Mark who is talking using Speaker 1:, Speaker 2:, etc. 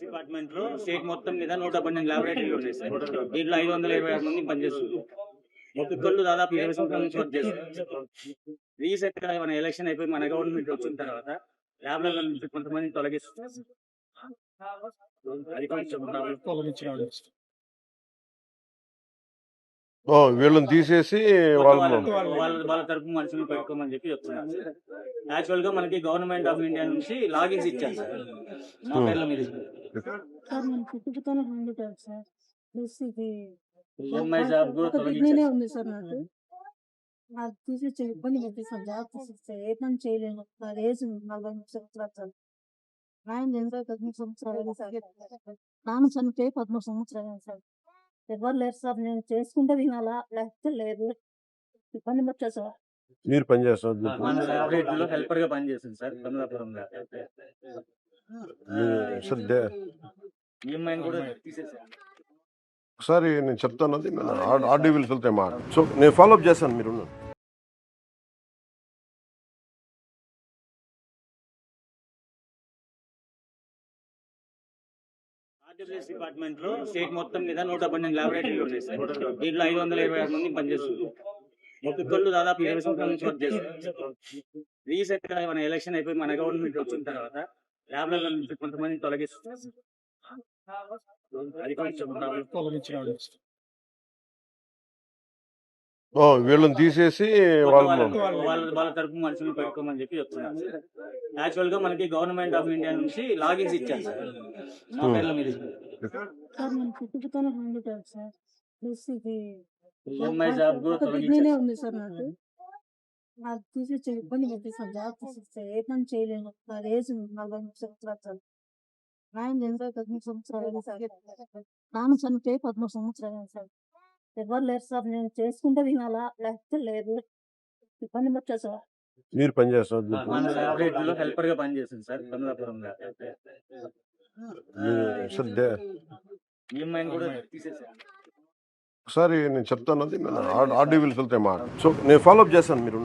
Speaker 1: డిపార్ట్మెంట్లో స్టేట్ మొత్తం మీద నూట పన్నెండు ల్యాబొరేటరీలు ఉన్నాయి సార్. దీంట్లో ఐదు వందల ఇరవై ఆరు మంది పనిచేస్తున్నారు ఒక్కొక్కళ్ళు దాదాపు ఇరవై సంవత్సరాల నుంచి వర్క్ చేస్తారు రీసెంట్గా మన ఎలక్షన్ అయిపోయి మన గవర్నమెంట్ వచ్చిన తర్వాత ల్యాబ్లలో నుంచి కొంతమంది తొలగిస్తున్నారు. అది కొంచెం
Speaker 2: వీళ్ళని తీసేసి వాళ్ళు
Speaker 1: తరపు మనుషులు పెట్టుకోమని చెప్పి చెప్తున్నారు యాక్చువల్గా మనకి గవర్నమెంట్ ఆఫ్ ఇండియా నుంచి లాగిన్స్ ఇచ్చారు సార్. మా
Speaker 2: Hmm.
Speaker 1: పేర్ల మీద
Speaker 3: సార్ నేను పుట్టుకతోనే హ్యాండిక్యాప్ సార్ ప్లస్ ఇది
Speaker 1: ఈఎంఐ జాబ్ కూడా
Speaker 3: ఉంది సార్ నాకు నాకు తీసి ఇబ్బంది పెట్టి సార్ జాబ్ తీసిస్తే ఏ పని చేయలేను నా ఏజ్ నలభై మూడు సంవత్సరాలు సార్ నాయన చనిపోయి పదమూడు సంవత్సరాలు సార్ నాన్న చనిపోయి పదమూడు సంవత్సరాలు అయింది సార్ ఎవరు లేరు సార్ నేను చేసుకుంటే వినాలా లేకపోతే లేదు ఇబ్బంది పెట్టా సార్
Speaker 2: మీరు పనిచేస్తారు
Speaker 1: హెల్పర్గా పనిచేసింది సార్ తీసేసారు
Speaker 2: ఒకసారి నేను చెప్తాను అది ఆర్డీ విల్స్ వెళ్తే మాట సో నేను ఫాలోఅప్ చేస్తాను మీరు.
Speaker 1: ఆర్డబ్ల్యూఎస్ డిపార్ట్మెంట్లో స్టేట్ మొత్తం మీద నూట పన్నెండు ల్యాబొరేటరీలు ఉన్నాయి సార్. దీంట్లో ఐదు వందల ఇరవై ఆరు మంది పనిచేస్తున్నారు ఒక్కొక్కళ్ళు దాదాపు ఇరవై సంవత్సరాల నుంచి వర్క్ చేస్తారు రీసెంట్గా మన ఎలక్షన్ అయిపోయి మన గవర్నమెంట్ వచ్చిన తర్వాత ల్యాబ్లలో నుంచి కొంతమంది అది కొంచెం.
Speaker 2: ఓ వీళ్ళని తీసేసి వాళ్ళు
Speaker 1: వాళ్ళ తరపు మనుషులు పెట్టుకోమని చెప్పి చెప్తున్నారు. యాక్చువల్గా మనకి గవర్నమెంట్ ఆఫ్ ఇండియా నుంచి లాగిన్స్ ఇచ్చారు సార్. మా. పేర్ల మీద. ఈఎంఐ జాబ్ తొలగించారు.
Speaker 3: నాకు తీసి ఇబ్బంది పెట్టి సార్ జాబ్ తీసిస్తే ఏ పని చేయలేను నా ఏజ్ నలభై మూడు సంవత్సరాలు సార్ నాయన చనిపోయి పదమూడు సంవత్సరాలు సార్ నాన్న చనిపోయి పదమూడు సంవత్సరాలు సార్ ఎవరు లేరు సార్ నేను చేసుకుంటే వినాలా లేకపోతే లేదు ఇబ్బంది పెట్టా సార్
Speaker 2: మీరు పనిచేస్తారు
Speaker 1: మన లాబొరేటరీలో హెల్పర్గా సార్. కమలాపురంలో
Speaker 2: ఒకసారి నేను చెప్తాను అది ఆర్డీ విల్స్ వెళ్తే మాట సో నేను ఫాలోఅప్ చేస్తాను మీరు.